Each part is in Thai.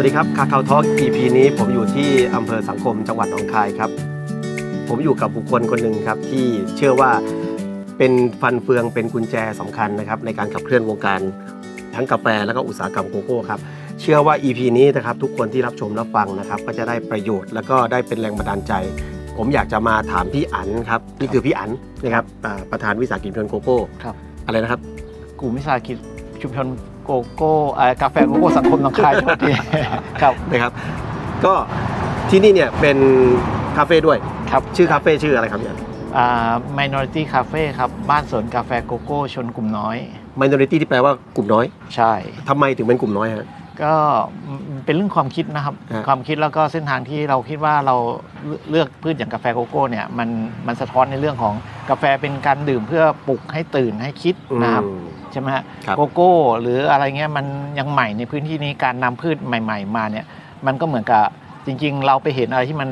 วัสดีครับคาคาทอ l k EP นี้ผมอยู่ที่อำเภอสังคมจังหวัดหนองคายครับ ผมอยู่กับบุคคลคนหนึ่งครับที่เชื่อว่าเป็นฟันเฟืองเป็นกุญแจสำคัญนะครับในการขับเคลื่อนวงการทั้งกาแฟแล้วก็อุตสาหกรรมโกโก้ครับเชื่อว่า EP นี้นะครับทุกคนที่รับชมรับฟังนะครับก็จะได้ประโยชน์แล้วก็ได้เป็นแรงบันดาลใจ ผมอยากจะมาถามพี่อันครับนี่คือพี่อันนะครับอ่าประธานวิสาหกิจชุมชนโกโก้ครับอะไรนะครับกลุ่มวิสาหกิจชุมชน โกโก้เอ่อกาแฟโกโก้สังคมหนองคายโทษทีครับนะครับ ก็ที่นี่เนี่ยเป็นคาเฟ่ด้วยครับชื่อคาเฟ่ชื่ออะไรครับเนี่ยอ่า minority cafe ครับบ้านสวนกาแฟโกโก้ชนกลุ่มน้อย minority ที่แปลว่ากลุ่มน้อย ใช่ทำไมถึงเป็นกลุ่มน้อยฮะ ก็เป็นเรื่องความคิดนะครับ ฮะ ความคิดแล้วก็เส้นทางที่เราคิดว่าเราเลือกพืชอย่างกาแฟโกโก้เนี่ยมันมันสะท้อนในเรื่องของกาแฟเป็นการดื่มเพื่อปลุกให้ตื่นให้คิดนะครับ อืม ใช่ไหมฮะครับ โกโก้ หรืออะไรเงี้ยมันยังใหม่ในพื้นที่นี้การนำพืชใหม่ ๆ มาเนี่ยมันก็เหมือนกับจริง ๆ เราไปเห็นอะไรที่มัน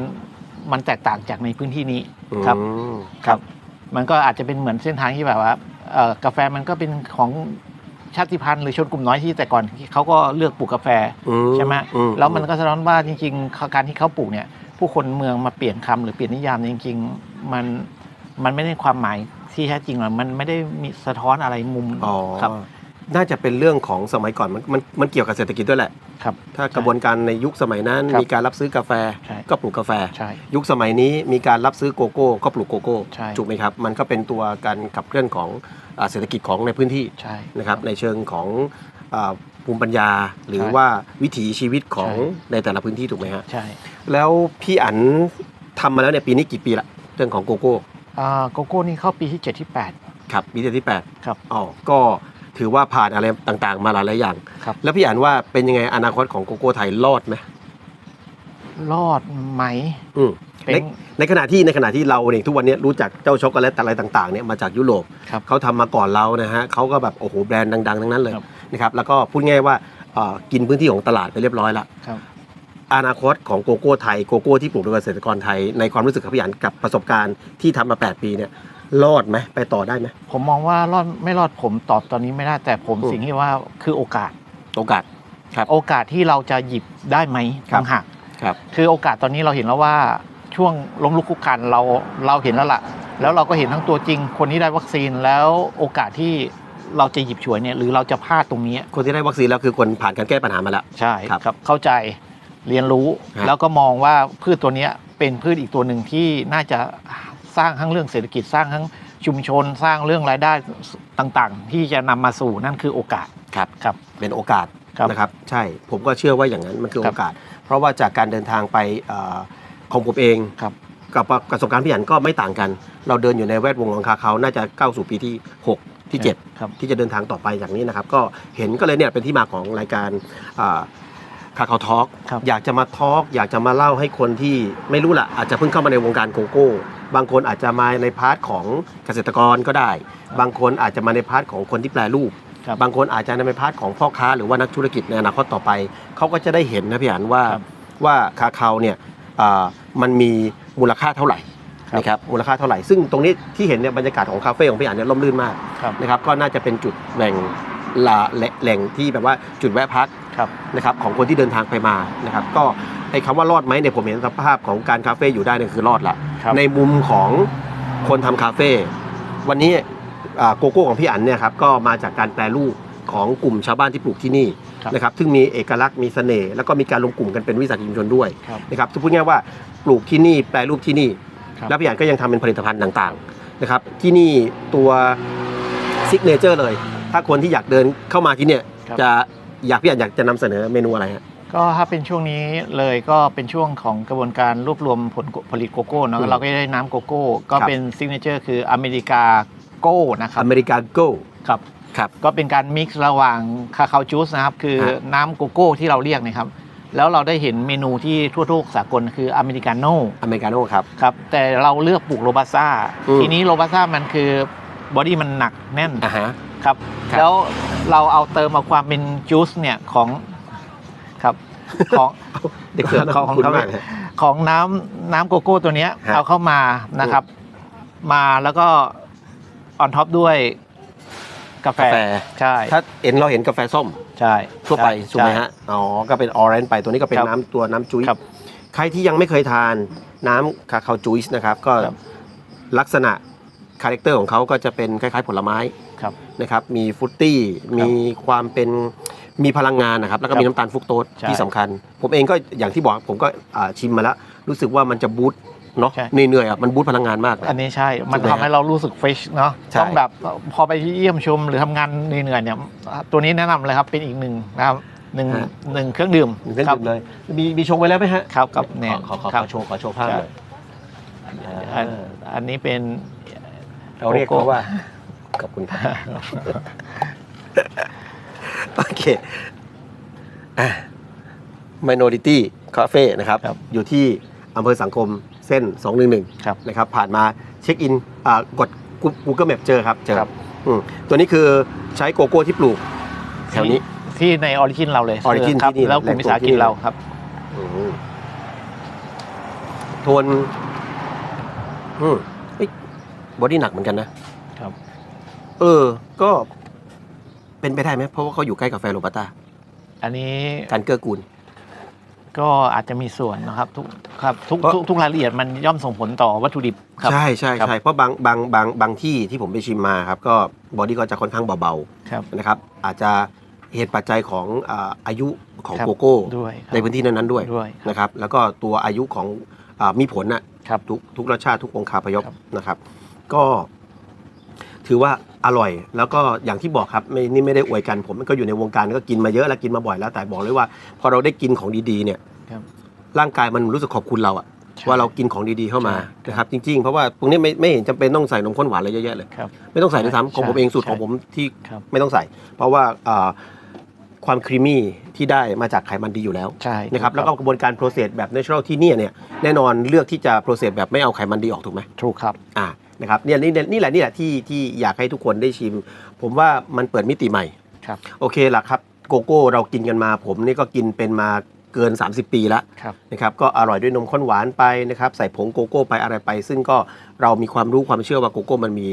มันแตกต่างจากในพื้นที่นี้ครับ อืม ครับ มันก็อาจจะเป็นเหมือนเส้นทางที่แบบว่าเอ่อกาแฟมันก็เป็นของ ชาติพันธุ์หรือชนกลุ่มน้อยที่แต่ก่อนเขาก็เลือกปลูกกาแฟอืใช่ไหมอืแล้วมันก็สะท้อนว่าจริงๆ การที่เขาปลูกเนี่ย ผู้คนเมืองมาเปลี่ยนคำหรือเปลี่ยนนิยามเนี่ยจริง ๆ มันมันไม่ได้ความหมายที่แท้จริงหรอกมันไม่ได้มีสะท้อนอะไรมุมอ๋อครับน่าจะเป็นเรื่องของสมัยก่อนมันมันมันเกี่ยวกับเศรษฐกิจด้วยแหละ ครับถ้ากระบวนการในยุคสมัยนั้นครับมีการรับซื้อกาแฟใช่ก็ปลูกกาแฟใช่ยุคสมัยนี้มีการรับซื้อโกโก้ก็ปลูกโกโก้ใช่ถูกไหมครับ มันก็เป็นตัวการขับเคลื่อนของอ่าเศรษฐกิจของในพื้นที่ใช่นะครับในเชิงของอาภูมิปัญญาหรือใช่ว่าวิถีชีวิตของใช่ในแต่ละพื้นที่ถูกไหมฮะใช่แล้วพี่อันทำมาแล้วเนี่ยปีนี้กี่ปีละเรื่องของโกโก้อ่าโกโก้นี่เข้าปีที่ 7 ที่ครับปีที่แปดครับอ๋อก็ ถือว่าผ่านอะไรต่างๆ มาหลายๆอย่าง ครับ แล้วพี่อันว่าเป็นยังไงอนาคตของโกโก้ไทยรอดไหม8รอดไหมอืม เป็นในในขณะที่ในขณะที่เราเนี่ยทุกวันนี้รู้จักเจ้าช็อกโกแลตอะไรต่างๆเนี่ยมาจากยุโรปครับเขาทำมาก่อนเรานะฮะเขาก็แบบโอ้โหแบรนด์ดังๆทั้งนั้นเลยครับ นะครับแล้วก็พูดง่ายว่าเอ่อกินพื้นที่ของตลาดไปเรียบร้อยละครับ อนาคตของโกโก้ไทยโกโก้ที่ปลูกโดยเกษตรกรไทยในความรู้สึกของพี่อันกับประสบการณ์ที่ทำมา 8 ปีเนี่ย รอดไหมไปต่อได้ไหมผมมองว่ารอดไม่รอดผมตอบตอนนี้ไม่ได้แต่ผมอืมสิ่งที่ว่าคือโอกาสโอกาสครับโอกาสที่เราจะหยิบได้ไหมครับต่างหากครับคือโอกาสตอนนี้เราเห็นแล้วว่าช่วงล้มลุกคลุกคลานเราเราเห็นแล้วล่ะ แล้วเราก็เห็นทั้งตัวจริง คนที่ได้วัคซีนแล้วโอกาสที่เราจะหยิบฉวยเนี่ยหรือเราจะพลาดตรงนี้คนที่ได้วัคซีนแล้วคือคนผ่านการแก้ปัญหามาแล้วใช่ครับครับเข้าใจเรียนรู้ฮะแล้วก็มองว่าพืชตัวเนี้ยเป็นพืชอีกตัวหนึ่งที่น่าจะ สร้างทั้งเรื่องเศรษฐกิจสร้างทั้งชุมชนสร้างเรื่องรายได้ต่างๆ ที่จะนำมาสู่นั่นคือโอกาสครับครับเป็นโอกาสครับนะครับใช่ผมก็เชื่อว่าอย่างนั้นมันคือครัโอบกาส เพราะว่าจากการเดินทางไปเอ่อของผมเองครับกับประสบการณ์พี่อันก็ไม่ต่างกัน เราเดินอยู่ในแวดวงของคาเขาน่าจะเข้าสู่ปีที่ 6 ที่7ครับที่จะเดินทางต่อไปอย่างนี้นะครับ ก็เห็นก็เลยเนี่ยเป็นที่มาของรายการ คาเขาทอล์กครับ อยากจะมาทอล์กอยากจะมาเล่าให้คนที่ไม่รู้ละอาจจะเพิ่งเข้ามาในวงการโกโก้ บางคนอาจจะมาในพาร์ทของเกษตรกรก็ได้ บางคนอาจจะมาในพาร์ทของคนที่แปลรูป ครับ บางคนอาจจะในพาร์ทของพ่อค้าหรือว่านักธุรกิจในอนาคตต่อไป เขาก็จะได้เห็นนะพี่อันว่าครับว่าคาเขาเนี่ยอ่ามันมีมูลค่าเท่าไหร่ครับ นะครับมูลค่าเท่าไหร่ ซึ่งตรงนี้ที่เห็นเนี่ยบรรยากาศของคาเฟ่ของพี่อันเนี่ยร่มรื่นมาก ครับ นะครับก็น่าจะเป็นจุดแหล่งลาแหล่งแหล่งที่แบบว่าจุดแวะพัก ครับนะครับของคนที่เดินทางไปมานะครับ ก็ไอ้คำว่ารอดไหมเนี่ยผมเห็นสภาพของการคาเฟ่อยู่ได้เนี่ยคือรอดละครับ ในมุมของคนทำคาเฟ่วันนี้อ่าโกโก้ของพี่อันเนี่ยครับก็มาจากการแปรรูปของกลุ่มชาวบ้านที่ปลูกที่นี่ครับ นะครับซึ่งมีเอกลักษณ์มีเสน่ห์แล้วก็มีการรวมกลุ่มกันเป็นวิสาหกิจชุมชนด้วย ครับ นะครับจะพูดง่ายๆว่าปลูกที่นี่แปรรูปที่นี่ ครับแล้วพี่อันก็ยังทำเป็นผลิตภัณฑ์ต่างๆนะครับที่นี่ตัวซิกเนเจอร์เลย ถ้าคนที่อยากเดินเข้ามาที่เนี่ยครับจะ อยากพี่อันอยากจะนำเสนอเมนูอะไรฮะ ก็ถ้าเป็นช่วงนี้เลยก็เป็นช่วงของกระบวนการรวบรวมผลผลิตโกโก้เนอือะมเราก็ได้น้ำโกโก้ ก็ครับ เป็นซิกเนเจอร์คืออเมริกาโก้นะครับอเมริกาโก้ครับ ครับ ก็เป็นการมิกซ์ระหว่างคาคาจูสนะครับ คือฮะ น้ำโกโก้ที่เราเรียกนะครับ แล้วเราได้เห็นเมนูที่ทั่วโลกสากลคืออเมริกาโน่อเมริกาโน่ครับ ครับ แต่เราเลือกปลูกโรบัสซ่า อืม ทีนี้โรบัสซ่ามันคือบอดี้มันหนักแน่น อ่าฮะ ครับ ครับแล้วเราเอาเติมเอาความเป็นจูสเนี่ยของครับของเด็กเสิร์ฟของของคุณเขามากเลยของน้ำน้ำโกโก้ตัวเนี้ยฮะ เอาเข้ามานะครับ มาแล้วก็ออนท็อปด้วยกาแฟกาแฟ ใช่ถ้าเห็นเราเห็นกาแฟส้มใช่ทั่วไปใช่ถูกไหมฮะ อ๋อ ก็เป็นออเรนจ์ไป ตัวนี้ก็เป็นครับน้ำตัวน้ำจุ้ยครับใครที่ยังไม่เคยทานน้ำคาคาจุ้ยนะครับ ก็ครับ ลักษณะคาแรคเตอร์ของเขาก็จะเป็นคล้ายๆผลไม้ ครับนะครับมีฟรุตตี้มีความเป็นมีพลังงานนะครับแล้วก็ครับมีน้ำตาลฟรุกโตสใช่ที่สำคัญ ผมเองก็อย่างที่บอกผมก็อ่าชิมมาแล้ว รู้สึกว่ามันจะบูตเนาะใช่ เหนื่อยๆอะมันบูตพลังงานมากอันนี้ใช่ มันถูกไหมทำให้เรารู้สึกเฟรชเนาะ ใช่ ต้องแบบพอไปเยี่ยมชมหรือทำงานเหนื่อยๆเนี่ย ตัวนี้แนะนำเลยครับเป็นอีกหนึ่งนะครับหนึ่งหนึ่งเครื่องดื่มหนึ่งเครื่องครับดื่มเลยมีมีชงไว้แล้วไหมฮะครับครับเนี่ยขอขอคขรัอบ โชว์ขอโชว์ภาพหน่อยอันอันนี้เป็น เราเรียกเขาว่า ขอบคุณครับโอเคอะ Minority Cafe นะครับ ครับอยู่ที่อำเภอสังคมเส้น 211ครับ นะครับ ผ่านมาเช็คอินอ่ากด Google Map เจอครับเจอครับอืมตัวนี้คือใช้โกโก้ที่ปลูกแถวนี้ ที่ในออริจินเราเลย Origin ครับที่นี่แล้วกลุ่มแหล่งวิสาหที่กินี่นเราครับ อืมโทนอืมบอดี้หนักเหมือนกันนะครับ เออ ก็เป็นไปได้ไหมเพราะว่าเขาอยู่ใกล้กับแฟโรบัตตาอันนี้การเกื้อกูล ก็อาจจะมีส่วนนะครับทุกครับทุกเพราะทุกทุกรายละเอียดมันย่อมส่งผลต่อวัตถุดิบครับ ใช่ใช่ครับ ใช่เพราะบางบางบางบางที่ที่ผมไปชิมมาครับ ก็บอดี้ก็จะค่อนข้างเบาครับ ๆนะครับ อาจจะเหตุปัจจัยของอาอายุของครับ โกโก้ด้วยครับในพื้นที่นั้นๆด้วยด้วยครับนะครับ แล้วก็ตัวอายุของอามีผลน่ะครับ ทุกทุกรสชาติทุกองคาพยพครับ นะครับ ก็ ถือว่าอร่อย แล้วก็อย่างที่บอกครับไม่นี่ไม่ได้อวยกัน ผมก็อยู่ในวงการก็กินมาเยอะแล้วกินมาบ่อยแล้วแต่บอกเลยว่า พอเราได้กินของดีๆเนี่ยครับ ร่างกายมันรู้สึกขอบคุณเราอะใช่ว่าเรากินของดีๆเข้ามาใช่นะครับจริงๆ เพราะว่าตรงนี้ไม่ไม่เห็นจำเป็นต้องใส่นมข้นหวานอะไรเยอะแยะเลย ครับไม่ต้องใส่ด้วยซ้ำของผมเองสูตรใช่ของผมที่ครับ ไม่ต้องใส่ เพราะว่าเอ่อความครีมมี่ที่ได้มาจากไขมันดีอยู่แล้ว ใช่ นะครับแล้วก็กระบวนการโปรเซสแบบ natural ที่เนี่ยเนี่ยแน่นอนเลือกที่จะโปรเซสแบบไม่เอาไขมันดีออกถูกไหมถูกครับ อ่า นะครับเนี่ยนี่นี่แหละนี่แหละที่ที่อยากให้ทุกคนได้ชิม ผมว่ามันเปิดมิติใหม่ครับ โอเคละครับโกโก้เรากินกันมา ผมนี่ก็กินเป็นมาเกิน 30 ปีแล้วครับ นะครับก็อร่อยด้วยนมข้นหวานไปนะครับใส่ผงโกโก้ไปอะไรไป ซึ่งก็เรามีความรู้ความเชื่อว่าโกโก้มันมี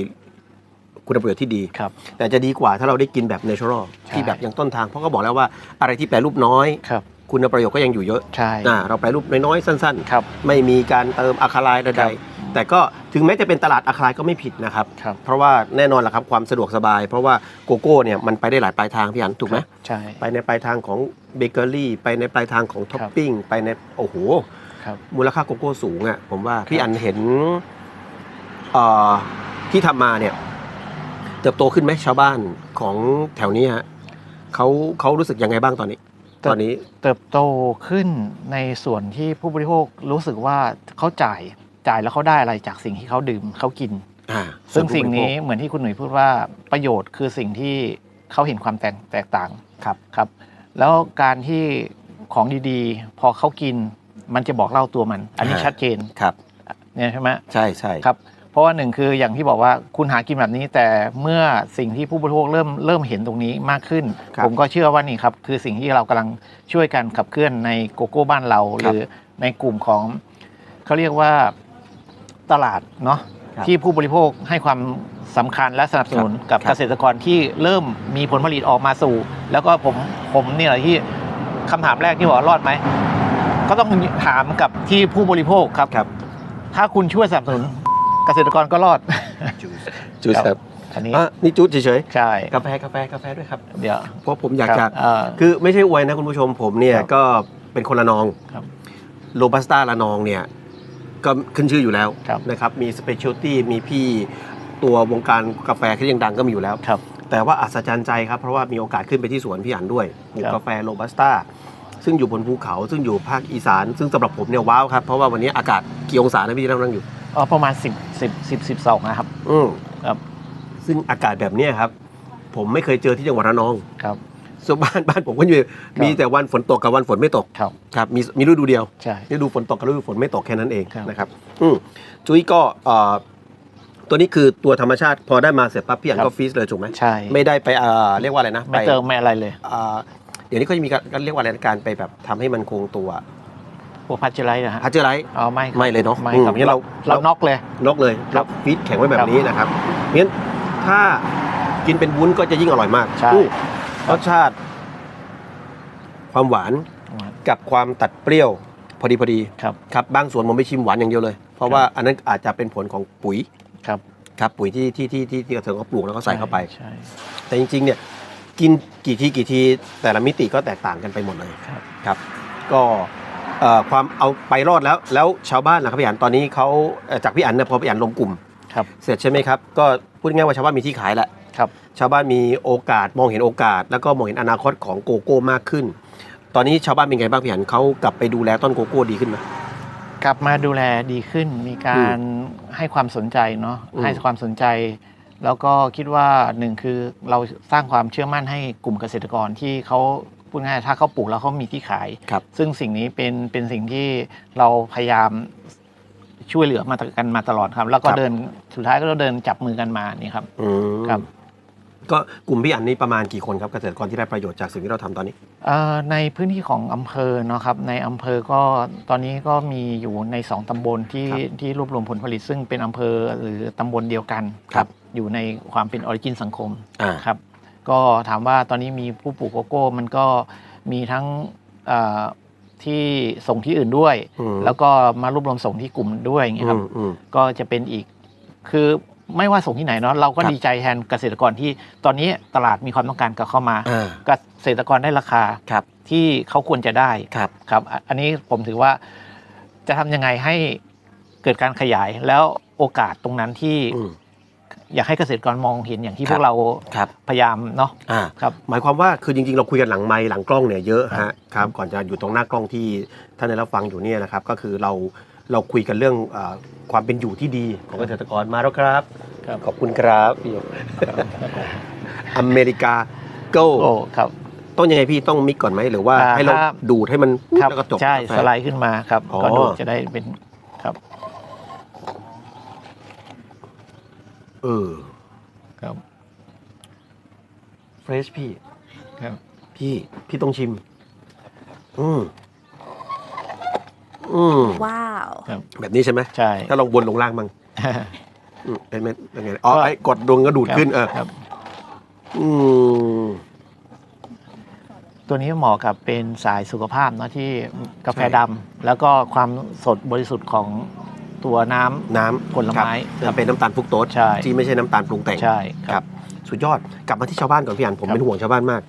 คุณประโยชน์ที่ดี ครับ แต่จะดีกว่าถ้าเราได้กินแบบเนเชอรัลใช่ ที่แบบยังต้นทาง เพราะก็บอกแล้วว่าอะไรที่แปรรูปน้อย ครับ คุณประโยชน์ก็ยังอยู่เยอะใช่ อ่าเราแปรรูปน้อยๆสั้น ครับ ๆ ไม่มีการเติมอะคาไลน์ครัใดบๆ แต่ก็ถึงแม้จะเป็นตลาดอะคาไลน์ก็ไม่ผิดนะครับ ครับเพราะว่าแน่นอนแหละครับความสะดวกสบาย เพราะว่าโกโก้เนี่ยมันไปได้หลายปลายทางพี่อันถูกไหมใช่ ไปในปลายทางของเบเกอรี่ไปในปลายทางของท็อปครับปิ้งไปในโอ้โหครับมูลค่าโกโก้สูงอะ่ะผมว่าพี่อันเห็นเอ่อที่ทำมาเนี่ยเติบโตขึ้นไหมชาวบ้านของแถวนี้ฮะเขาเขารู้สึกยังไงบ้างตอนนี้ ตอนนี้ เติบโตขึ้นในส่วนที่ผู้บริโภครู้สึกว่าเขาจ่าย จ่ายแล้วเขาได้อะไรจากสิ่งที่เขาดื่มเขากินอ่าซึ่งสิ่งนี้ส่วผู้บริโภเหมือนที่คุณหนุ่ยพูดว่าประโยชน์คือสิ่งที่เขาเห็นความแตกแตกต่างคครับครับ แล้วการที่ของดีๆ พอเขากินมันจะบอกเล่าตัวมัน อันนี้อ่าชัดเจนครับเนี่ยใช่ไหมใช่ใช่ครับ เพราะว่าหนึ่งคืออย่างที่บอกว่าคุณหากินแบบนี้ แต่เมื่อสิ่งที่ผู้บริโภคเริ่มเริ่มเห็นตรงนี้มากขึ้นครับผมก็เชื่อว่านี่ครับ คือสิ่งที่เรากำลังช่วยกันขับเคลื่อนในโกโก้บ้านเรา หรือในกลุ่มของเขาเรียกว่า ตลาดเนาะครับที่ผู้บริโภคให้ความสำคัญและสนับสนุนครักับบครับ เกษตรกรที่เริ่มมีผลผลิตออกมาสู่ แล้วก็ผมผมนี่แหละที่คำถามแรกที่บอกว่ารอดไหม ก็ต้องถามกับที่ผู้บริโภคครับ ครับถ้าคุณช่วยสนับสนุนเกษตรกรก็รอด จูสครับอันนี้อะนี่จูดเฉยใช่ ๆกาแฟกาแฟกาแฟด้วยครับ เดี๋ยวเพราะผมอยากคจะรับเอ่อ คือไม่ใช่อวยนะคุณผู้ชมผมเนี่ยครับก็เป็นคนละนองครับ โรบัสต้าละนองเนี่ย ก็ขึ้นชื่ออยู่แล้วครับนะครับมีสเปเชียลตี้มีพี่ตัววงการกาแฟที่ยังดังก็มีอยู่แล้วครับแต่ว่าอัศจรรย์ใจครับ เพราะว่ามีโอกาสขึ้นไปที่สวนพี่อันด้วยปลูกครับกาแฟโรบัสต้าซึ่งอยู่บนภูเขาซึ่งอยู่ภาคอีสาน ซึ่งสำหรับผมเนี่ยว้าวครับ เพราะว่าวันนี้อากาศกี่องศานะพี่ที่นั่งอยู่เอ่อประมาณ 10 10 10 12นะครับ อืมครับ ซึ่งอากาศแบบเนี้ยครับ ผมไม่เคยเจอที่จังหวัดระนองครับ ส่วนบ้านบ้านผมก็อยู่มีแต่วันฝนตกกับวันฝนไม่ตกครับครับมีมีฤดูเดียวใช่ฤดูฝนตกกับฤดูฝนไม่ตกแค่นั้นเองครับ นะครับอืมจุ้ยก็เอ่อตัวนี้คือตัวธรรมชาติพอได้มาเสร็จปั๊บพี่อันก็ฟรีซเลยถูกไหมใช่ ไม่ได้ไปเอ่อเรียกว่าอะไรนะไม่ปเติมไม่อะไรเลยอ่าเดี๋ยวนี้ก็จะมีการเรียกว่าอะไรนะการไปแบบทำให้มันคงตัวพวกพัชเจอร์ไลท์นะฮะพัชเจอร์ไลท์อ๋อไม่ครับไม่เลยเนอะไม่อืมครับงั้นเราเราน็อกเลยนกเลยครับฟีดแข็งไว้แบบนี้นะครับงั้นถ้ากินเป็นวุ้นก็จะยิ่งอร่อยมากใช่ อืม รสชาติ ความหวาน กับความตัดเปรี้ยวพอดีพอดีครับ ครับบางส่วนผมไปชิมหวานอย่างเดียวเลย เพราะว่าอันนั้นอาจจะเป็นผลของปุ๋ยครับครับปุ๋ยที่ที่ที่ที่ที่เกษตรเขาปลูกแล้วก็ใส่เข้าไป ใช่ แต่จริงๆเนี่ยกินกี่ทีกี่ทีแต่ละมิติก็แตกต่างกันไปหมดเลยครับ ครับ ก็เอ่อความเอาไปรอดแล้ว แล้วชาวบ้านนะครับพี่อันตอนนี้เขาเอ่อจากพี่อันเนี่ยพอพี่อันลงกลุ่ม ครับ เสร็จใช่ไหมครับ ก็พูดง่ายๆว่าชาวบ้านมีที่ขายแล้ว ครับชาวบ้านมีโอกาสมองเห็นโอกาส แล้วก็มองเห็นอนาคตของโกโก้มากขึ้น ตอนนี้ชาวบ้านเป็นไงบ้างพี่อันเขากลับไปดูแลต้นโกโก้ดีขึ้นไหมกลับมาดูแลดีขึ้นมีการให้ความสนใจเนาะอืมให้ความสนใจ แล้วก็คิดว่าหนึ่งคือเราสร้างความเชื่อมั่นให้กลุ่มเกษตรกรที่เขาพูดง่ายๆถ้าเขาปลูกแล้วเขามีที่ขายครับซึ่งสิ่งนี้เป็นเป็นสิ่งที่เราพยายามช่วยเหลือมากันมาตลอดครับ แล้วก็ครับเดินสุดท้ายก็เดินจับมือกันมานี่ครับอืมครับ ก็กลุ่มพี่อันนี้ประมาณกี่คนครับเกษตรกรที่ได้ประโยชน์จากสิ่งที่เราทำตอนนี้ เอ่อในพื้นที่ของอำเภอเนาะครับในอำเภอก็ตอนนี้ก็มีอยู่ในสองตำบลที่ครับที่รวบรวมผลผลิตซึ่งเป็นอำเภอหรือตำบลเดียวกันครับ อยู่ในความเป็นออริจินสังคมอ่าครับก็ถามว่าตอนนี้มีผู้ปลูกโกโก้มันก็มีทั้งเอ่อที่ส่งที่อื่นด้วย อืมแล้วก็มารวบรวมส่งที่กลุ่มด้วยอย่างเงี้ยครับ อืมอืม ก็จะเป็นอีก คือ ไม่ว่าส่งที่ไหนเนาะเราก็ครับดีใจแทนเกษตรกรที่ตอนนี้ตลาดมีความต้องการกับเข้ามาอ่าเกษตรกรได้ราคาครับที่เขาควรจะได้ครับครับอะอันนี้ผมถือว่าจะทำยังไงให้เกิดการขยายแล้วโอกาสตรงนั้นที่อืมอยากให้เกษตรกรมองเห็นอย่างที่คพรับวกเราครับพยายามเนาะอ่าครับหมายความว่าคือจริงๆ เราคุยกันหลังไมค์หลังกล้องเนี่ยเยอะครัฮะบครับก่อนจะอยู่ตรงหน้ากล้องที่ท่านได้รับฟังอยู่เนี่ยนะครับ ก็คือเราเราคุยกันเรื่องอา ความเป็นอยู่ที่ดีของเกษตรกรมาแล้วครับ ครับ ขอบคุณครับพี่หยกอเมริกาโก้โอ้ครับ ต้องยังไงพี่ต้องมิกก่อนไหมหรือว่า อ่าให้เราครับ ดูดให้มันปุ๊บครับแล้วก็จบใช่กาแฟ สไลด์ขึ้นมาครับอ๋อ ก็ดูจะได้เป็นครับเออครับเฟรชพี่ ครับ พี่พี่ต้องชิม อืม อืม Wow. ครับแบบนี้ใช่ไหมใช่ ถ้าลองบนลงล่างบ้างอืมเป็นไหมเป็นไงอ๋อก็ไอ้กดดวงก็ดูดขึ้นเออครับ อืม ตัวนี้เหมาะกับเป็นสายสุขภาพเนาะที่กาแฟใช่ดำแล้วก็ความสดบริสุทธิ์ของตัวน้ำ น้ำผลไม้ครับจะเป็นน้ำตาลฟรุกโตสใช่ ที่ไม่ใช่น้ำตาลปรุงแต่ง ใช่ครับ สุดยอดกลับมาที่ชาวบ้านก่อนพี่อันผมครับเป็นห่วงชาวบ้านมาก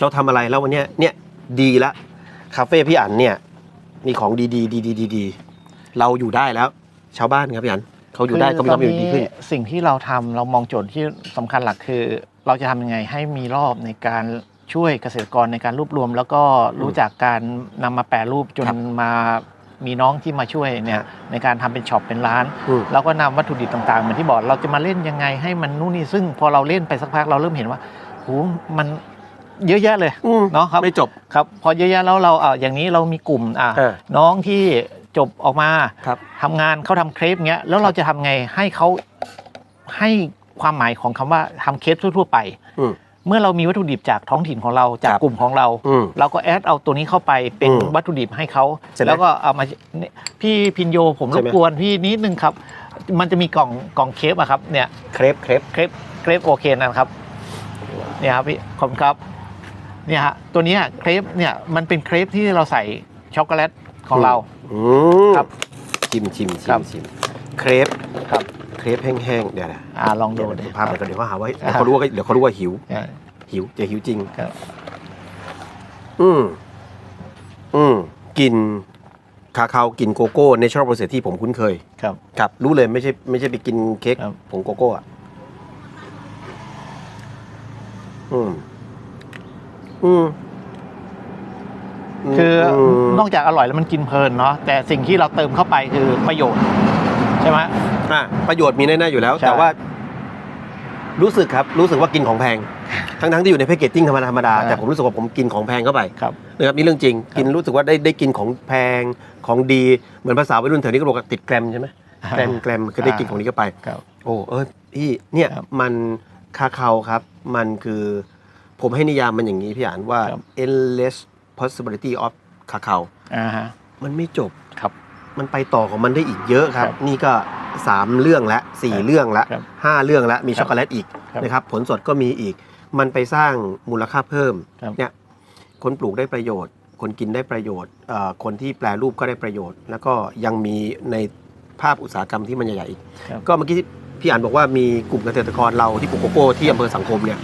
เราทำอะไรแล้ววันเนี้ยเนี่ยดีละคาเฟ่พี่อันเนี่ย มีของดีๆดีๆดีๆเราอยู่ได้แล้ว ชาวบ้านครับพี่อันเขาอยู่ได้เขามีความอยู่ดีขึ้น สิ่งที่เราทำเรามองโจทย์ที่สำคัญหลักคือ เราจะทำยังไงให้มีรอบในการช่วยเกษตรกรในการรวบรวม แล้วก็รู้จักการนำมาแปรรูปจนครับมามีน้องที่มาช่วยเนี่ยครับในการทำเป็นช็อปเป็นร้านอืมเราก็นำวัตถุดิบต่างๆเหมือนที่บอกเราจะมาเล่นยังไงให้มันนู่นนี่ซึ่งพอเราเล่นไปสักพักเราเริ่มเห็นว่าโหมัน เยอะแยะเลยอืมเนาะครับไม่จบครับพอเยอะแยะแล้วเราอ่าอย่างนี้เรามีกลุ่มอ่าเออน้องที่จบออกมาครับทำงานเขาทำเครปเงี้ยแล้วเราจะทำไงให้เขาให้ความหมายของคำว่าทำเครปทั่ว ๆ ไปอืมเมื่อเรามีวัตถุดิบจากท้องถิ่นของเราจากครับกลุ่มของเราอืมเราก็แอดเอาตัวนี้เข้าไปเป็นอืมวัตถุดิบให้เขาใช่ไหมแล้วก็เอามาเนี่ยพี่พินโยผมใช่รบไหมกวนพี่นิดนึงครับ มันจะมีกล่องกล่องเครปอะครับเนี่ยเครปเครปเครปเครปโอเคนะครับเนี่ยครับพี่ขอบคุณครับ เนี่ยฮะตัวเนี้ยเครปเนี่ยมันเป็นเครปที่เราใส่ช็อกโกแลตของเรา อืมครับชิมชิมชิครัมบชิมเครปครับเครปแห้งๆเดี๋ยวนะอ่าลองดูเดี๋ยวดิภาพไปก่อนเดี๋ยวเขาหาว่าครับเดี๋ยวเขารู้ว่าเดี๋ยวเขารู้ว่าหิว อ่า หิวจะหิวจริงครับ อืมอืมกลินคาคาวกลินโกโก้ในชอบโปรเซสที่ผมคุ้นเคย ครับ ครับ รู้เลยไม่ใช่ไม่ใช่ไปกินเค้กครับ ผงโกโก้อะอืม อืม คืออมนอกจากอร่อยแล้วมันกินเพลินเนาะแต่สิ่งที่เราเติมเข้าไปคือประโยชน์ ใช่ไหม อะประโยชน์มีแน่ๆอยู่แล้ว ใช่ แต่ว่า รู้สึกครับ รู้สึกว่ากินของแพง ทั้งๆที่อยู่ในแพคเกจจิ้งธรรมดาธรรมดาอ่าแต่ผมรู้สึกว่าผมกินของแพงเข้าไปครับ นะครับนี่เรื่องจริงครับกินรู้สึกว่าได้ได้กินของแพงของดีเหมือนภาษาวัยรุ่นแถวนี้ก็บอกว่าติดแกรมใช่ไหมแกรมแกรมคือได้กินของนี้เข้าไป ครับ โอ้เออพี่เนี่ยครับ มันคาคาวครับ มันคือ ผมให้นิยามมันอย่างนี้พี่อ่านว่า ครับ endless possibility of คาคาวอ่าฮะ มันไม่จบ ครับ มันไปต่อของมันได้อีกเยอะครับ ครับนี่ก็ 3 เรื่องละสี่ครับเรื่องละครับห้าเรื่องละมีครับช็อกโกแลตอีกครับนะครับ ผลสดก็มีอีก มันไปสร้างมูลค่าเพิ่มครับ เนี่ยคนปลูกได้ประโยชน์ คนกินได้ประโยชน์เอ่อคนที่แปลรูปก็ได้ประโยชน์ แล้วก็ยังมีในภาพอุตสาหกรรมที่มันใหญ่ๆอีก ครับ ก็เมื่อกี้พี่อ่านบอกว่ามีกลุ่มเกษตรกรเราที่ปลูกโกโก้ที่อำเภอสังคมเนี่ย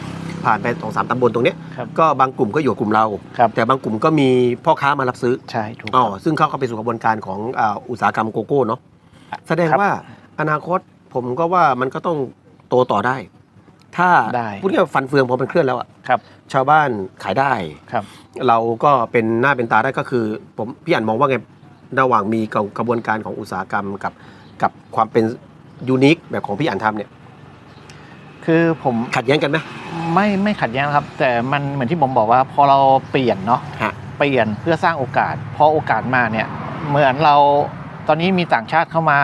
ผ่านไปสองสามตำบลตรงเนี้ยครับก็บางกลุ่มก็อยู่กับกลุ่มเรา ครับ แต่บางกลุ่มก็มีพ่อค้ามารับซื้อใช่ถูก อ๋อซึ่งเข้าไปสู่กระบวนการของอ่าอุตสาหกรรมโกโก้เนาะแสดงครับว่าอนาคตผมก็ว่ามันก็ต้องโตต่อได้ ถ้าได้ พูดง่ายๆฟันเฟืองพอเป็นเคลื่อนแล้วอะครับ ชาวบ้านขายได้ ครับ เราก็เป็นหน้าเป็นตาได้ก็คือ ผมพี่อ่านมองว่าไงระหว่างมีกระบวนการของอุตสาหกรรมกับกับความเป็นยูนิคแบบของพี่อ่านทำเนี่ย คือผมขัดแย้งกันไหมไม่ไม่ขัดแย้งนะครับ แต่มันเหมือนที่ผมบอกว่าพอเราเปลี่ยนเนาะฮะเปลี่ยนเพื่อสร้างโอกาส พอโอกาสมาเนี่ย เหมือนเราตอนนี้มีต่างชาติเข้ามา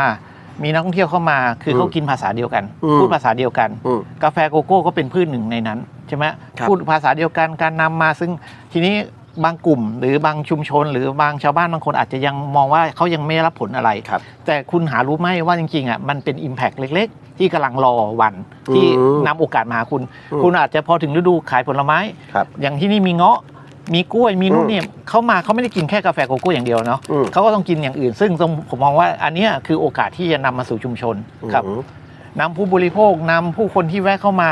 มีนักท่องเที่ยวเข้ามา คือเขากินภาษาเดียวกันอืมพูดภาษาเดียวกันอืมกาแฟโกโก้ก็เป็นพืชหนึ่งในนั้นใช่ไหมครับพูดภาษาเดียวกันการนำมาซึ่งทีนี้ บางกลุ่ม หรือบางชุมชน หรือบางชาวบ้านบางคนอาจจะยังมองว่าเขายังไม่ได้รับผลอะไรครับแต่คุณหารู้ไหมว่าจริงๆอะมันเป็น Impact เล็ก ๆ ที่กำลังรอวันที่อืมนำโอกาสมาหาคุณอืมคุณอาจจะพอถึงฤดูขายผลไม้ครับอย่างที่นี่มีเงาะมีกล้วยมีนู่อืนมเนี่ยเขามาเขาไม่ได้กินแค่กาแฟโกโก้อย่างเดียวเนาะอืมเขาก็ต้องกินอย่างอื่น ซึ่งตรงผมมองว่าอันเนี้ยคือโอกาสที่จะนำมาสู่ชุมชนครับอืมนำผู้บริโภคนำผู้คนที่แวะเข้ามา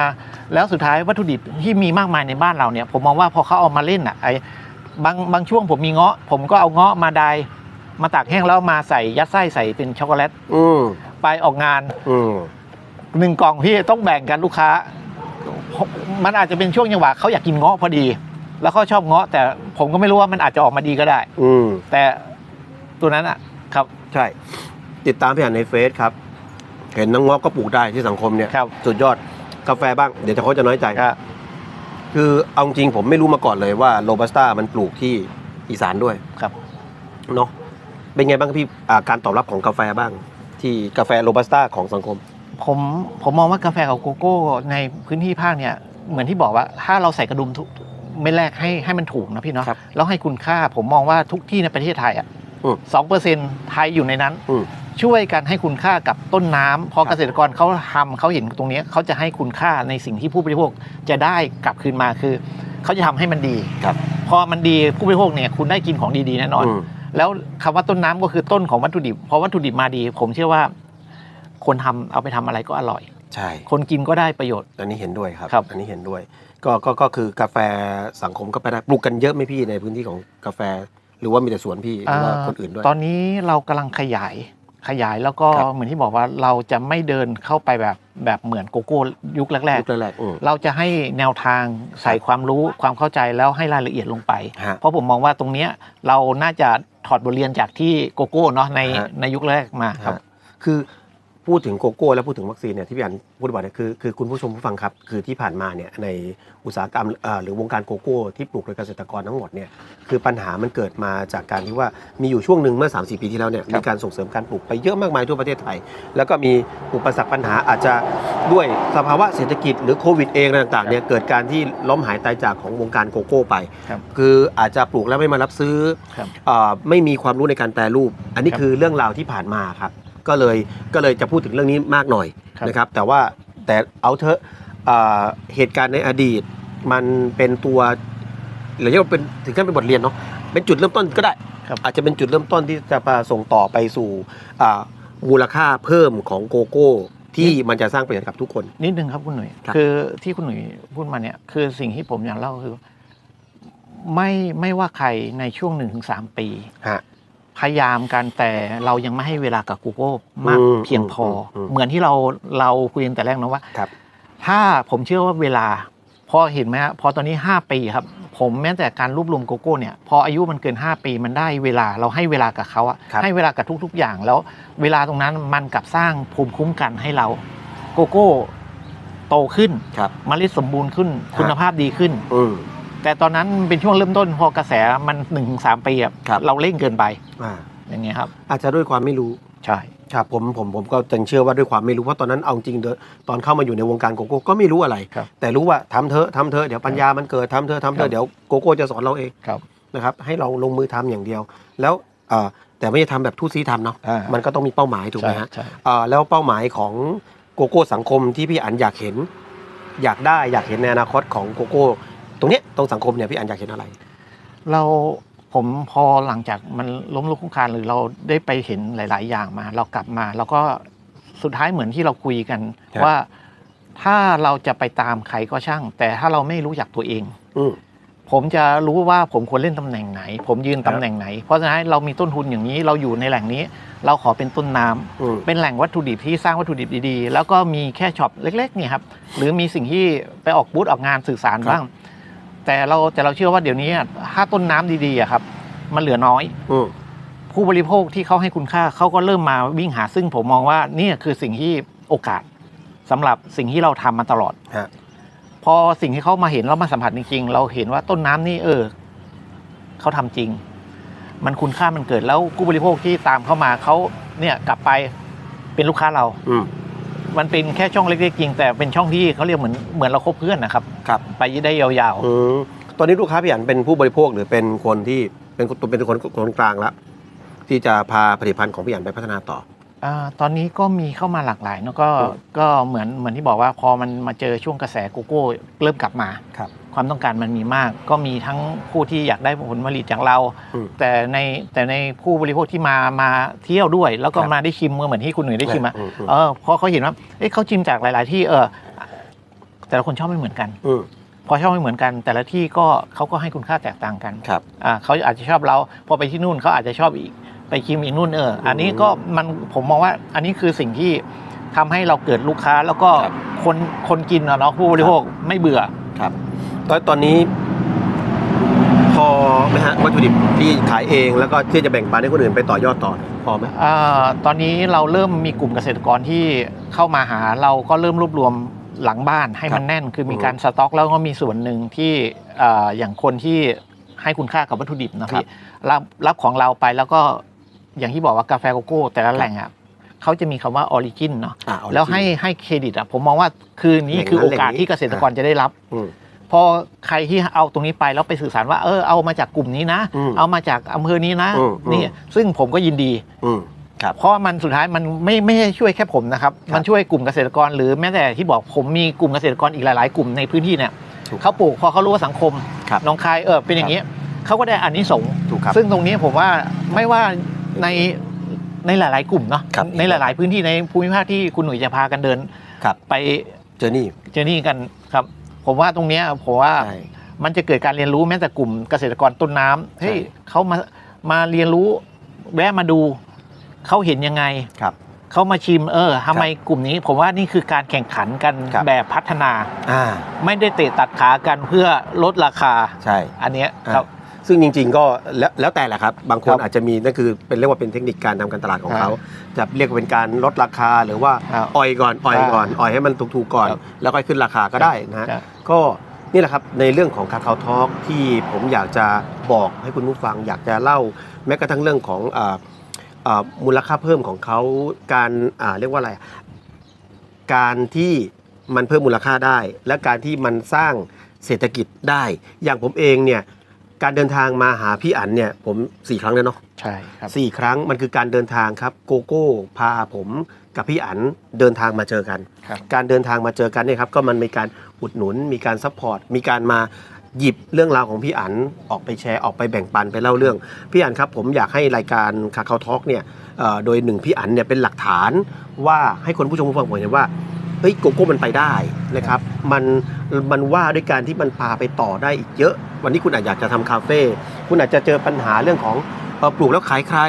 แล้วสุดท้ายวัตถุดิบที่มีมากมายในบ้านเราเนี่ย ผมมองว่าพอเขาเอามาเล่นอะไอ้ บางบางช่วงผมมีเงาะ ผมก็เอาเงาะมาไดายมาตากแห้งแล้วมาใส่ยัดไส้ใส่เป็นช็อกโกแลตอืมไปออกงานอืมหนึ่งกล่องพี่ต้องแบ่งกันลูกค้า มันอาจจะเป็นช่วงจังหวะเขาอยากกินเงาะพอดี แล้วเขาชอบเงาะ แต่ผมก็ไม่รู้ว่ามันอาจจะออกมาดีก็ได้ อืมแต่ตัวนั้นอะ ครับใช่ ติดตามพี่อ่านในเฟซครับ เห็นน้องงอกก็ปลูกได้ที่สังคมเนี่ยครับ สุดยอดกาแฟบ้างเดี๋ยวจะเขาจะน้อยใจก็ คือเอาจริงผมไม่รู้มาก่อนเลยว่าโรบัสต้ามันปลูกที่อีสานด้วยครับเนาะเป็นไงบ้างพี่อ่าการตอบรับของกาแฟบ้าง ที่กาแฟโรบัสต้าของสังคม ผมผมมองว่ากาแฟกับโกโก้ในพื้นที่ภาคเนี่ยเหมือนที่บอกว่าถ้าเราใส่กระดุมทุกไม่แรกให้ให้มันถูกนะพี่เนาะครับแล้วให้คุณค่าผมมองว่าทุกที่ในประเทศไทยอะอืม สองเปอร์เซ็นต์ไทยอยู่ในนั้น อืม ช่วยกันให้คุณค่ากับต้นน้ำพอครับเกษตรกรเขาทำเขาเห็นตรงเนี้ยเขาจะให้คุณค่าในสิ่งที่ผู้บริโภคจะได้กลับคืนมาคือเขาจะทำให้มันดีครับพอมันดีผู้บริโภคเนี่ยคุณได้กินของดีๆแน่นอนอืมแล้วคำว่าต้นน้ำก็คือต้นของวัตถุดิบพอวัตถุดิบมาดี ผมเชื่อว่า คนทำเอาไปทำอะไรก็อร่อย ใช่ คนกินก็ได้ประโยชน์ อันนี้เห็นด้วยครับครับอันนี้เห็นด้วย ก็ก็ก็คือกาแฟสังคมก็ไปได้ปลูกกันเยอะไหมพี่ในพื้นที่ของกาแฟ หรือว่ามีแต่สวนพี่หรือว่าคนอื่นด้วย ตอนนี้เรากำลังขยาย ขยายแล้วก็ครับเหมือนที่บอกว่าเราจะไม่เดินเข้าไปแบบแบบเหมือนโกโก้ยุคแรกยุคแรกๆอืมๆเราจะให้แนวทางใส่ความรู้ความเข้าใจแล้วให้รายละเอียดลงไปฮะเพราะผมมองว่าตรงเนี้ยเราน่าจะถอดบทเรียนจากที่โกโก้เนาะในฮะในยุคแรกมาครับฮะคือ พูดถึงโกโก้และพูดถึงวัคซีนเนี่ยที่พี่อันพูดบ่อยเนี่ยคือคือคุณผู้ชมผู้ฟังครับ คือที่ผ่านมาเนี่ยในอุตสาหกรรมเอ่อหรือวงการโกโก้ที่ปลูกโดยเกษตรกรทั้งหมดเนี่ยคือปัญหามันเกิดมาจากการที่ว่ามีอยู่ช่วงหนึ่งเมื่อ 3 4 ปีที่แล้วเนี่ยครับมีการส่งเสริมการปลูกไปเยอะมากมายทั่วประเทศไทย แล้วก็มีอุปสรรคปัญหาอาจจะด้วยสภาวะเศรษฐกิจหรือโควิดเองอะไรต่างๆเนี่ยเกิดการที่ล้มหายตายจากของวงการโกโก้ไปครับคืออาจจะปลูกแล้วไม่มารับซื้อครับเอ่อไม่มีความรู้ในการแปลรูป อันนี้ครับคือเรื่องราวที่ผ่านมาครับ ก็เลยก็เลยจะพูดถึงเรื่องนี้มากหน่อยครับนะครับ แต่ว่าแต่เอาเถอะเอ่อเหตุการณ์ในอดีต มันเป็นตัวหรือเรียกว่าเป็นถึงขั้นเป็นบทเรียนเนาะเป็นจุดเริ่มต้นก็ได้ ครับ อาจจะเป็นจุดเริ่มต้นที่จะมาส่งต่อไปสู่อ่ามูลค่าเพิ่มของโกโก้ ที่มันจะสร้างประโยชน์กับทุกคน นิดนึงครับคุณหนุ่ยครับ คือที่คุณหนุ่ยพูดมาเนี่ยคือสิ่งที่ผมอยากเล่าคือ ไม่ไม่ว่าใครในช่วงหนึ่งถึงสามปี ฮะ พยายามกันแต่เรายังไม่ให้เวลากับ Google มากอืมเพียงพออมอืมเหมือนที่เราเราคุยกันแต่แรกนะว่าครับถ้าผมเชื่อว่าเวลาพอเห็นไหมฮะพอตอนนี้ 5 ปีครับ ผมแม้แต่การรวบรวมโกโก้เนี่ยพออายุมันเกิน 5 ปีมันได้เวลาเราให้เวลากับเขาอะครับให้เวลากับทุก ๆ อย่างแล้ว เวลาตรงนั้นมันกลับสร้างภูมิคุ้มกันให้เราโกโก้โตขึ้นครับเมล็ดสมบูรณ์ขึ้นฮะคุณภาพดีขึ้นอืม แต่ตอนนั้นเป็นช่วงเริ่มต้นพอกระแสมัน1นถึงสปีอะครับ เราเร่งเกินไปอ่าอย่างเงี้ยครับ อาจจะด้วยความไม่รู้ ใช่ ครับผมผมผมก็จังเชื่อว่าด้วยความไม่รู้เพราะตอนนั้นเอาจริงเดอะตอนเข้ามาอยู่ในวงการโกโก้ก็ไม่รู้อะไร ครับแต่รู้ว่าทำเถอะทำเถอะเดี๋ยวปัญญามันเกิดทำเถอะทำเถครัอะบ เดี๋ยวโกโก้จะสอนเราเองครับ นะครับให้เราลงมือทำอย่างเดียว แล้วเอ่อแต่ไม่ได้ทำแบบทุซีทำเนาะอ่ามันก็ต้องมีเป้าหมายถูกไหมฮะใช่ เอ่อแล้วเป้าหมายของโกโก้สังคมที่พี่อันอยากเห็น อยากได้อยากเห็นในอนาคตของโกโก้ต รงเนี้ยตรงสังคมเนี่ยพี่อันอยากเห็นอะไร เราผมพอหลังจากมันล้มลุกคลุกคลานหรือเราได้ไปเห็นหลาย ๆ อย่างมา เรากลับมาแล้วก็สุดท้ายเหมือนที่เราคุยกัน ครับ ว่าถ้าเราจะไปตามใครก็ช่าง แต่ถ้าเราไม่รู้จักตัวเอง อืม ผมจะรู้ว่าผมควรเล่นตำแหน่งไหน ผมยืนตำแหน่งไหน เพราะฉะนั้นเรามีต้นทุนอย่างนี้เราอยู่ในแหล่งนี้ เราขอเป็นต้นน้ำ อืม เป็นแหล่งวัตถุดิบที่สร้างวัตถุดิบดีๆ แล้วก็มีแค่ช็อปเล็กๆเนี่ยครับ หรือมีสิ่งที่ไปออกบูธออกงานสื่อสารครับบ้าง แต่เราแต่เราเชื่อว่าเดี๋ยวนี้อะถ้าต้นน้ำดีๆอะครับ มันเหลือน้อย อืม ผู้บริโภคที่เขาให้คุณค่าเขาก็เริ่มมาวิ่งหาซึ่งผมมองว่านี่คือสิ่งที่โอกาสสำหรับสิ่งที่เราทำมาตลอดฮะ พอสิ่งที่เขามาเห็นแล้วมาสัมผัสจริงๆเราเห็นว่าต้นน้ำนี่เออเขาทำจริง มันคุณค่ามันเกิดแล้วผู้บริโภคที่ตามเข้ามาเขาเนี่ยกลับไปเป็นลูกค้าเรา อืม มันเป็นแค่ช่องเล็กๆจริงแต่เป็นช่องที่เขาเรียกเหมือนเหมือนเราคบเพื่อนนะครับครับ ไปได้ยาวอืมตอนนี้ลูกค้าพี่อันเป็นผู้บริโภคหรือเป็นคนที่เป็นคนเป็นคนคนกลางแล้วที่จะพาผลิตภัณฑ์ของพี่อันไปพัฒนาต่อๆ อาตอนนี้ก็มีเข้ามาหลากหลายแล้วก็อืมก็เหมือนเหมือนที่บอกว่าพอมันมาเจอช่วงกระแสโกโก้เริ่มกลับมา ครับ ความต้องการมันมีมาก ก็มีทั้งผู้ที่อยากได้ผลผลิตจากเรา อืมแต่ในแต่ในผู้บริโภคที่มามาเที่ยวด้วย แล้วก็ครับ มาได้ชิมเหมือนที่คุณหนุ่ยได้ชิมอะอืมอืมเออพอเขาเห็นว่าเอ้เขาชิมจากหลาย ๆ ที่เออแต่ละคนชอบไม่เหมือนกัน อืมพอชอบไม่เหมือนกัน แต่ละที่ก็เขาก็ให้คุณค่าแตกต่างกันครับ อ่าเขาอาจจะชอบเราพอไปที่นู่นเขาอาจจะชอบอีก ไปชิมอีกนู่นเออ อันนี้ก็มันผมมองว่าอันนี้คือสิ่งที่ทำให้เราเกิดลูกค้าแล้วก็ครับคนคนกินอะเนาะผู้บริโภคไม่เบื่อครับ ตอนตอนนี้ พอไหมฮะวัตถุดิบที่ขายเองแล้วก็ที่จะแบ่งปันให้คนอื่นไปต่อยอดต่อเนี่ยพอไหมอาตอนนี้เราเริ่มมีกลุ่มเกษตรกรที่เข้ามาหาเราก็เริ่มรวบรวมหลังบ้านให้มันแน่น คือมีการสต็อก แล้วก็มีส่วนหนึ่งที่อ่าอย่างคนที่ให้คุณค่ากับวัตถุดิบนะพี่รับรับของเราไปแล้วก็ อย่างที่บอกว่ากาแฟโกโก้แต่ละแหล่งอะเขาจะมีคำว่าออริจินเนาะอะเอาแล้วให้ให้เครดิตอะผมมองว่าคือนี้แหล่งนั้นคือโอกาสแหล่งนี้ที่เกษตรกรจะได้รับอืมพอใครที่เอาตรงนี้ไปแล้วไปสื่อสารว่าเออเอามาจากกลุ่มนี้นะอืมเอามาจากอำเภอนี้นะอืมอืมนี่ซึ่งผมก็ยินดีอืมครับเพราะมันสุดท้ายมันไม่ไม่ใช่ช่วยแค่ผมนะครับครับ มันช่วยกลุ่มเกษตรกรหรือแม้แต่ที่บอกผมมีกลุ่มเกษตรกรอีกหลาย ๆ กลุ่มในพื้นที่เนี่ยถูกเขาปลูกพอเขารู้ว่าสังคมครับหน้องคายเออเป็นอย่างนี้เขาก็ได้อันนี้สงส์ถูกครับซึ่งตรงนี้ผมว่าไม่ว่า ในในหลาย ๆ กลุ่มเนาะครับ ในหลาย ๆ พื้นที่ในภูมิภาคที่คุณหนุ่ยจะพากันเดินครับไปเจอนี่เจอนี่กันครับ ผมว่าตรงเนี้ยผมว่า ใช่ มันจะเกิดการเรียนรู้แม้แต่กลุ่มเกษตรกรต้นน้ำเฮ้ยใช่เขามามาเรียนรู้แวะมาดูเขาเห็นยังไงครับ เขามาชิมเออทำไมกลุ่มนี้ ผมว่านี่คือการแข่งขันกันครับ แบบพัฒนา อ่า ไม่ได้เตะตัดขากันเพื่อลดราคา ใช่ อันเนี้ยอ่าครับ ซึ่งจริง ๆ ก็แล้วแล้วแต่แหละครับ บางคนครับอาจจะมีนั่นคือเป็นเรียกว่าเป็นเทคนิคการทำการตลาดของครับเขาจะเรียกว่าเป็นการลดราคาหรือว่าครับอ่อยก่อนอ่อยก่อนอ่อยให้มันถูกๆก่อน ครับ แล้วก็ขึ้นราคาก็ได้นะฮะครับก็นี่แหละครับในเรื่องของคาคาทอล์กที่ผมอยากจะบอกให้คุณผู้ฟัง อยากจะเล่าแม้กระทั่งเรื่องของอ่าอ่ามูลค่าเพิ่มของเขาการอ่าเรียกว่าอะไรการที่มันเพิ่มมูลค่าได้ และการที่มันสร้างเศรษฐกิจได้ อย่างผมเองเนี่ย การเดินทางมาหาพี่อั๋นเนี่ยผมสี่ครั้งแล้วเนาะใช่ครับสี่ครั้งมันคือการเดินทางครับโกโก้พาผมกับพี่อั๋นเดินทางมาเจอกันครับการเดินทางมาเจอกันเนี่ยครับก็มันมีการอุดหนุนมีการซัพพอร์ตมีการมาหยิบเรื่องราวของพี่อั๋นออกไปแชร์ออกไปแบ่งปันไปเล่าเรื่อง พี่อั๋นครับผมอยากให้รายการคาคาทอล์กเนี่ยเอ่อโดยหนึ่งพี่อั๋นเนี่ยเป็นหลักฐานว่าให้คนผู้ชมผู้ฟังผมเห็นว่าเฮ้ยโกโก้มันไปได้นะครับมันมันว่าด้วยการที่มันพาไปต่อได้อีกเยอะ วันนี้คุณอาจอยากจะทำคาเฟ่คุณอาจจะเจอปัญหาเรื่องของเอ่อปลูกแล้วขายใคร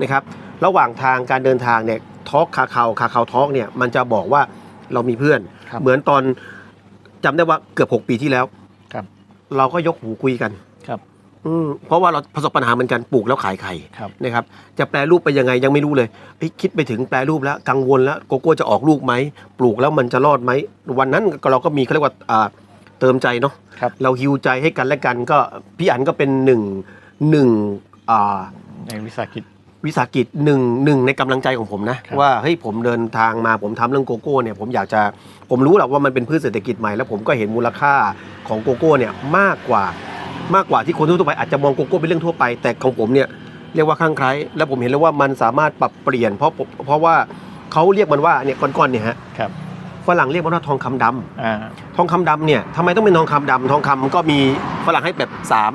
นะครับระหว่างทางการเดินทางเนี่ยทอล์กคาคาคาคาทอล์กเนี่ยมันจะบอกว่าเรามีเพื่อนครับเหมือนตอนจำได้ว่าเกือบ 6 ปีที่แล้วครับเราก็ยกหูคุยกันครับ อืมเพราะว่าเราประสบปัญหาเหมือนกันปลูกแล้วขายไข่ครับนะครับ จะแปลรูปไปยังไงยังไม่รู้เลยเอ้ยคิดไปถึงแปลรูปแล้วกังวลแล้วโกโก้จะออกลูกไหมปลูกแล้วมันจะรอดไหมวันนั้นเราก็มีเขาเรียกว่าอ่าเติมใจเนาะครับเราฮิวใจให้กันและกันก็พี่อันก็เป็นหนึ่งหนึ่งอ่าในวิสาหกิจวิสาหกิจหนึ่งหนึ่งในกำลังใจของผมนะครับว่าเฮ้ยผมเดินทางมาผมทำเรื่องโกโก้เนี่ยผมอยากจะผมรู้แหละว่ามันเป็นพืชเศรษฐกิจใหม่แล้วผมก็เห็นมูลค่าของโกโก้เนี่ยมากกว่า มากกว่าที่คนทั่วไปอาจจะมองโกโก้เป็นเรื่องทั่วไป แต่ของผมเนี่ยเรียกว่าข้างใครแล้วผมเห็นแล้วว่ามันสามารถปรับเปลี่ยน เพราะเพราะว่าเขาเรียกมันว่าเนี่ยก้อนๆเนี่ยฮะครับฝรั่งเรียกมันว่าทองคำดำอ่าทองคำดำเนี่ยทำไมต้องเป็นทองคำดำทองคำก็มีฝรั่งให้แบบสาม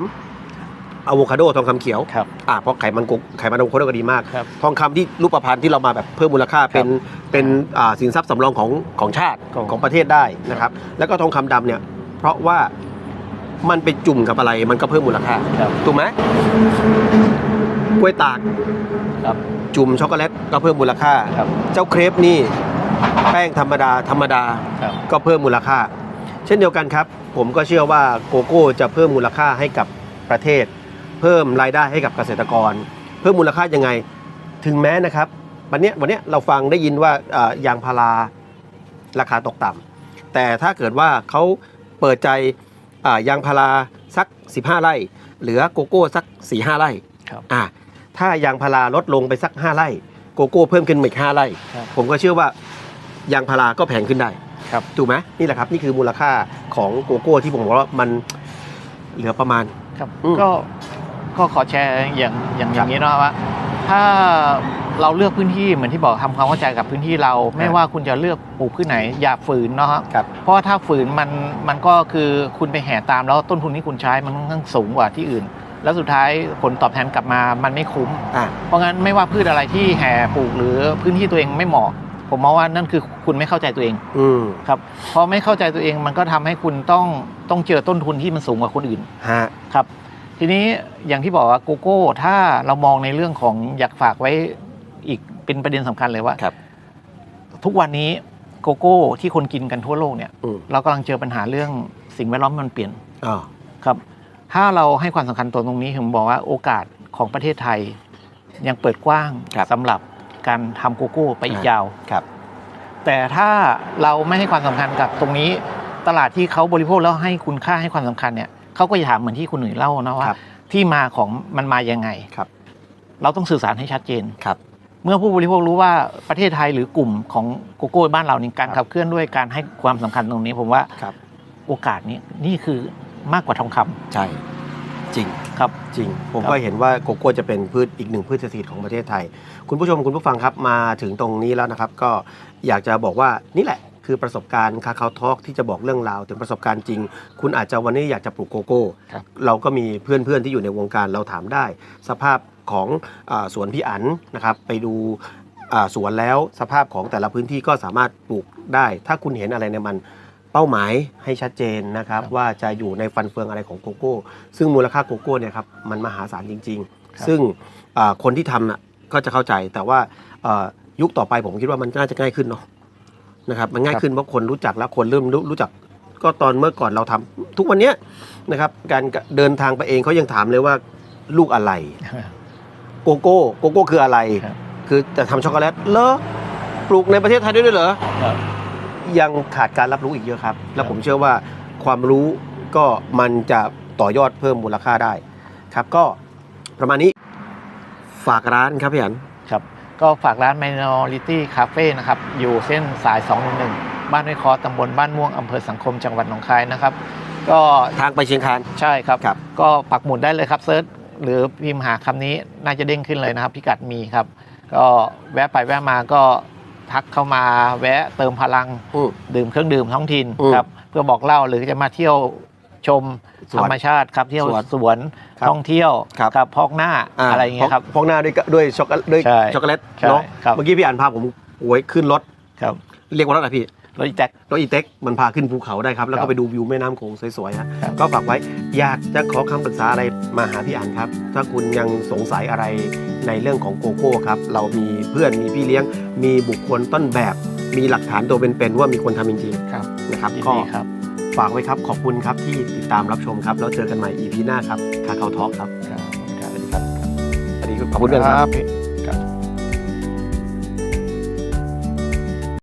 อะโวคาโดทองคำเขียวครับอ่าเพราะไขมันกุไขมันอะโวคาโดก็ดีมากครับทองคำที่รูปพรรณที่เรามาแบบเพิ่มมูลค่าเป็นเป็นอ่าสินทรัพย์สำรองของของชาติของของประเทศได้นะครับ แล้วก็ทองคำดำเนี่ยเพราะว่า มันไปจุ่มกับอะไรมันก็เพิ่มมูลค่าครับ ถูกไหมกล้วยตากครับจุ่มช็อกโกแลตก็เพิ่มมูลค่า ครับเจ้าเครปนี่แป้งธรรมดาธรรมดาครับก็เพิ่มมูลค่า เช่นเดียวกันครับ ผมก็เชื่อว่าโกโก้จะเพิ่มมูลค่าให้กับประเทศ เพิ่มรายได้ให้กับเกษตรกร เพิ่มมูลค่ายังไง ถึงแม้นะครับ วันเนี้ยวันเนี้ยเราฟังได้ยินว่าเอ่อยางพาราราคาตกต่ำแต่ถ้าเกิดว่าเขาเปิดใจอ่า ยางพาราสัก 15 ไร่ เหลือโกโก้สัก 4-5 ไร่ครับอ่าถ้ายางพาราลดลงไปสัก 5 ไร่ โกโก้เพิ่มขึ้นมาอีก5ไร่ ครับผมก็เชื่อว่ายางพาราก็แพงขึ้นได้ครับ ถูกไหมนี่แหละครับนี่คือมูลค่าของโกโก้ที่ผมบอกว่ามันเหลือประมาณ ครับอืมก็ก็ขอแชร์อย่างอย่างอครับย่างนี้เนาะว่า ถ้า เราเลือกพื้นที่เหมือนที่บอกทำความเข้าใจกับพื้นที่เรา ไม่ว่าคุณจะเลือกปลูกพืชไหน อย่าฝืนเนาะครับครับเพราะว่าถ้าฝืนมันมันก็คือคุณไปแห่ตามแล้วต้นทุนที่คุณใช้มันค่อนข้างสูงกว่าที่อื่น แล้วสุดท้ายผลตอบแทนกลับมามันไม่คุ้มอ่าเพราะงั้นไม่ว่าพืชอะไรที่แห่ปลูกหรือพื้นที่ตัวเองไม่เหมาะ ผมมองว่านั่นคือคุณไม่เข้าใจตัวเองอืมครับพอไม่เข้าใจตัวเองมันก็ทำให้คุณต้องต้องเจอต้นทุนที่มันสูงกว่าคนอื่นฮะครับทีนี้อย่างที่บอกว่าโกโก้ถ้าเรามองในเรื่องของอยากฝากไว้ อีกเป็นประเด็นสำคัญเลยว่าครับ ทุกวันนี้โกโก้ที่คนกินกันทั่วโลกเนี่ยอืมเรากำลังเจอปัญหาเรื่องสิ่งแวดล้อมมันเปลี่ยนอ๋อครับ ถ้าเราให้ความสำคัญตัวตรงนี้ผมบอกว่าโอกาสของประเทศไทย ยังเปิดกว้างสำหรับการทำโกโก้ไปอีกยาวครับ แต่ถ้าเราไม่ให้ความสำคัญกับตรงนี้ ตลาดที่เขาบริโภคแล้วให้คุณค่าให้ความสำคัญเนี่ยเขาก็จะถามเหมือนที่คุณหนุ่ยเล่านะว่าครับที่มาของมันมายังไงครับ เราต้องสื่อสารให้ชัดเจนครับ เมื่อผู้บริโภครู้ว่าประเทศไทยหรือกลุ่มของโกโก้บ้านเรานี่การครับขับเคลื่อนด้วยการให้ความสำคัญตรงนี้ผมว่าครับโอกาสนี้นี่คือมากกว่าทองคำใช่จริงครับจริง ผมครับก็เห็นว่าโกโก้จะเป็นพืชอีกหนึ่งพืชเศรษฐกิจของประเทศไทย คุณผู้ชมคุณผู้ฟังครับมาถึงตรงนี้แล้วนะครับ ก็อยากจะบอกว่านี่แหละคือประสบการณ์คาคาทอกที่จะบอกเรื่องราว ถึงประสบการณ์จริง คุณอาจจะวันนี้อยากจะปลูกโกโก้ครับเราก็มีเพื่อนๆที่อยู่ในวงการเราถามได้ สภาพ ของอาสวนพี่อันนะครับไปดูอ่าสวนแล้วสภาพของแต่ละพื้นที่ก็สามารถปลูกได้ ถ้าคุณเห็นอะไรในมันเป้าหมายให้ชัดเจนนะครับครับว่าจะอยู่ในฟันเฟืองอะไรของโกโก้ ซึ่งมูลค่าโกโก้เนี่ยครับมันมหาศาลจริงครับๆซึ่งอ่าคนที่ทำน่ะก็จะเข้าใจแต่ว่าอ่ายุคต่อไปผมคิดว่ามันน่าจะง่ายขึ้นเนาะนะครับมันง่ายขึ้นเพราะคนรู้จักแล้วคนเริ่มรู้รู้จักก็ตอนเมื่อก่อนเราทำทุกวันเนี้ยนะครับการเดินทางไปเองเขายังถามเลยว่าลูกอะไร โกโก้โกโก้คืออะไร ครับ คือจะทำช็อกโกแลตเหรอปลูกในประเทศไทยด้วยด้วยเหรอ ครับ ยังขาดการรับรู้อีกเยอะครับ แล้วครับ ผมเชื่อว่าความรู้ก็มันจะต่อยอดเพิ่มมูลค่าได้ ครับก็ประมาณนี้ฝากร้านครับพี่อันครับ ก็ฝากร้าน Minority Cafe นะครับ อยู่เส้นสาย 211 บ้านห้วยคอตำบลบ้านม่วงอำเภอสังคมจังหวัดหนองคายนะครับ ก็ทางไปเชียงคาน ใช่ครับ ครับ ก็ปักหมุดได้เลยครับเซิร์ช หรือพิมพ์หาคำนี้น่าจะเด้งขึ้นเลยนะครับ พิกัดมีครับ ก็แวะไปแวะมาก็ทักเข้ามาแวะเติมพลังอืม ดื่มเครื่องดื่มท้องถิ่นอืมครับ เพื่อบอกเล่าหรือจะมาเที่ยวชมสวนธรรมชาติครับเที่ยวสวนสวนครับท่องเที่ยวครับครับพอกหน้าอะไรอย่างเงี้ยครับ พอกหน้าด้วยกะด้วยช็อกโกด้วยใช่ช็อกโกแลตใช่เนาะครับ เมื่อกี้พี่อันพาผมโอ้ยขึ้นรถ ครับ เรียกว่ารถอะไรพี่ รถอีแจ็ครถอีเต็กมันพาขึ้นภูเขาได้ครับ แล้วครัก็บไปดูวิวแม่น้ำโขงสวยๆฮะครับ ก็ฝากไว้อยากจะขอคำปรึกษาอะไรมาหาพี่อันครับ ถ้าคุณยังสงสัยอะไรในเรื่องของโกโก้ครับ เรามีเพื่อนมีพี่เลี้ยง มีบุคคลต้นแบบ มีหลักฐานตัวเป็นๆว่ามีคนทำจริงครับๆนะครับยินก็ดีครับฝากไว้ครับขอบคุณครับที่ติดตามรับชมครับแล้วเจอกันใหม่ EP หน้าครับคาเขาทอล์กครับครับสวัสดีครับสวัสดีขอบคุณด้วยนะครับ พี่